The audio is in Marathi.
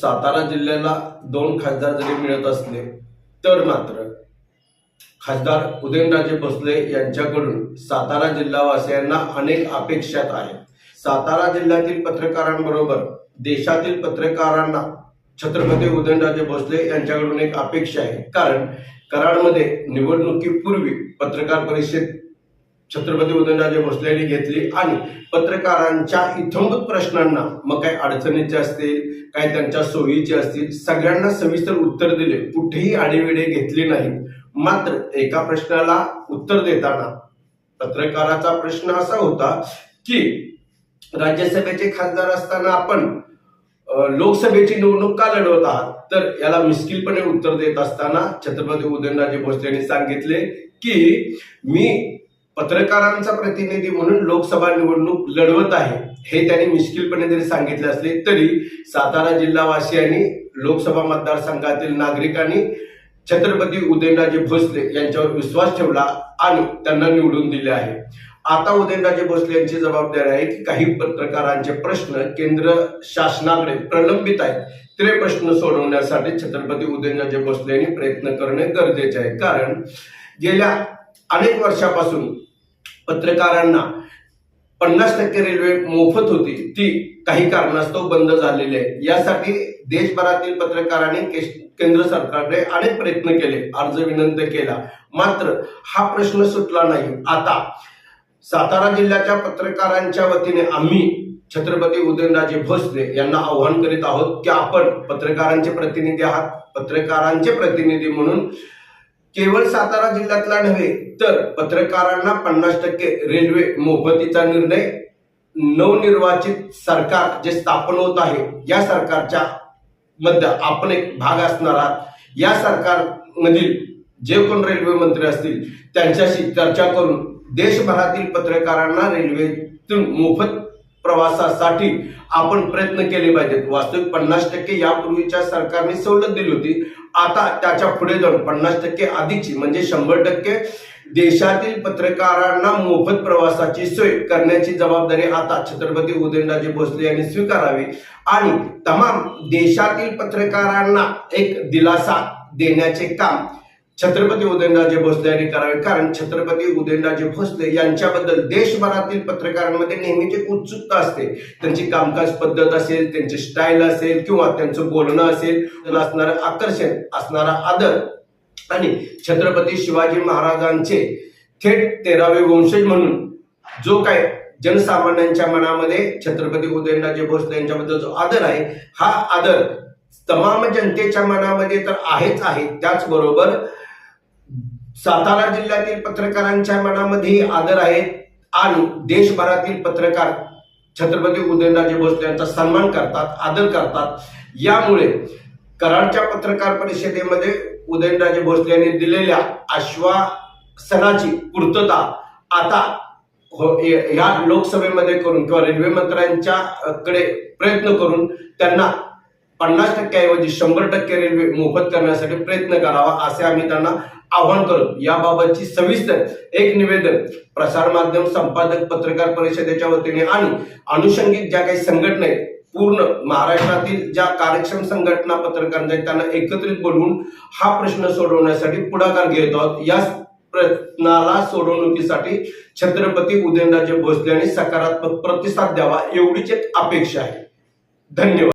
सातारा जिल्ह्याला दोन खासदार जरी मिळत असले तर मात्र खासदार उदयनराजे भोसले यांच्याकडून सातारा जिल्हावासियांना अनेक अपेक्षात आहेत. सातारा जिल्ह्यातील पत्रकारांबरोबर देशातील पत्रकारांना छत्रपती उदयनराजे भोसले यांच्याकडून एक अपेक्षा आहे. कारण कराडमध्ये निवडणुकीपूर्वी पत्रकार परिषद छत्रपती उदयनराजे भोसले यांनी घेतली आणि पत्रकारांच्या इथंभूत प्रश्नांना मग काही अडचणीचे असतील काही त्यांच्या सोयीचे असतील सगळ्यांना सविस्तर उत्तर दिले कुठेही आडेविडे घेतले नाही मात्र एका प्रश्नाला उत्तर देताना पत्रकाराचा प्रश्न असा होता की राज्यसभेचे खासदार असताना आपण लोकसभेची निवडणूक का लढवत आहात? तर याला मिस्किलपणे उत्तर देत असताना छत्रपती उदयनराजे भोसले यांनी सांगितले की मी पत्रकारांचा प्रतिनिधी म्हणून लोकसभा निवडणूक लढवत आहे हे त्यांनी मिश्किलपणे जरी सांगितले असले तरी सातारा जिल्हावासियांनी लोकसभा मतदारसंघातील नागरिकांनी छत्रपती उदयनराजे भोसले यांच्यावर विश्वास ठेवला आणि त्यांना निवडून दिले आहे. आता उदयनराजे भोसले यांची जबाबदारी आहे की काही पत्रकारांचे प्रश्न केंद्र शासनाकडे प्रलंबित आहेत ते प्रश्न सोडवण्यासाठी छत्रपती उदयनराजे भोसले यांनी प्रयत्न करणे गरजेचे आहे. कारण गेल्या अनेक वर्षापासून पत्रकारांना पन्नास टक्के रेल्वे मोफत होती ती काही कारणास्तव बंद झालेली आहे. यासाठी देशभरातील पत्रकारांनी केश- केंद्र सरकारने अनेक प्रयत्न केले अर्ज विनंती केला. मात्र हा प्रश्न सुटला नाही. आता सातारा जिल्ह्याच्या पत्रकारांच्या वतीने आम्ही छत्रपती उदयनराजे भोसले यांना आव्हान करीत आहोत की आपण पत्रकारांचे प्रतिनिधी आहात. पत्रकारांचे प्रतिनिधी म्हणून केवळ सातारा जिल्ह्यातला नव्हे तर पत्रकारांना पन्नास टक्के रेल्वे मोफतीचा निर्णय नवनिर्वाचित सरकार जे स्थापन होत आहे या सरकारच्या मध्ये आपण एक भाग असणार आहात. या सरकारमधील जे कोण रेल्वे मंत्री असतील त्यांच्याशी चर्चा करून देशभरातील पत्रकारांना रेल्वेतून मोफत प्रवासासाठी आपण प्रयत्न केले पाहिजेत. वास्तविक पन्नास टक्के यापूर्वीच्या सरकारने सवलत दिली होती. आता त्याच्या पुढे जाऊन पन्नास टक्के अधिकची म्हणजे शंभर टक्के देशातील पत्रकारांना मोफत प्रवासाची सोय करण्याची जबाबदारी आता छत्रपती उदयनराजे भोसले यांनी स्वीकारावी आणि तमाम देशातील पत्रकारांना एक दिलासा देण्याचे काम छत्रपती उदयनराजे भोसले यांनी करावे. कारण छत्रपती उदयनराजे भोसले यांच्याबद्दल देशभरातील पत्रकारांमध्ये नेहमीची उत्सुकता असते. त्यांची कामकाज पद्धत असेल त्यांची स्टाईल असेल किंवा त्यांचं बोलणं असेल असणारं आकर्षण असणारा आदर. आणि छत्रपती शिवाजी महाराजांचे थेट तेरावे वंशज म्हणून जो काय जनसामान्यांच्या मनामध्ये छत्रपती उदयनराजे भोसले यांच्याबद्दल जो आदर आहे हा आदर तमाम जनतेच्या मनामध्ये तर आहेच आहे. त्याचबरोबर सातारा जिल्ह्यातील पत्रकारांच्या मनामध्ये आदर आहे आणि देशभरातील पत्रकार छत्रपती उदयनराजे भोसले यांचा सन्मान करतात आदर करतात. यामुळे कराडच्या पत्रकार परिषदेमध्ये उदयनराजे भोसले यांनी दिलेल्या आश्वासनाची पूर्तता आता हो- ह्या लोकसभेमध्ये करून किंवा रेल्वे मंत्र्यांच्या कडे प्रयत्न करून त्यांना पन्नास टक्क्याऐवजी शंभर टक्के रेल्वे मोफत करण्यासाठी प्रयत्न करावा असे आम्ही त्यांना आव्हान करतो याबाबतची सविस्तर एक निवेदन प्रसार माध्यम संपादक पत्रकार परिषदेच्या वतीने आणि अनुषंगिक ज्या काही संघटना आहेत पूर्ण महाराष्ट्रातील ज्या कार्यक्षम संघटना पत्रकारांच्या आहेत, त्यांना एकत्रित बोलवून हा प्रश्न सोडवण्यासाठी पुढाकार घेत आहोत. या प्रयत्नाला सोडवणुकीसाठी छत्रपती उदयनराजे भोसले यांनी सकारात्मक प्रतिसाद द्यावा एवढीच एक अपेक्षा आहे. धन्यवाद.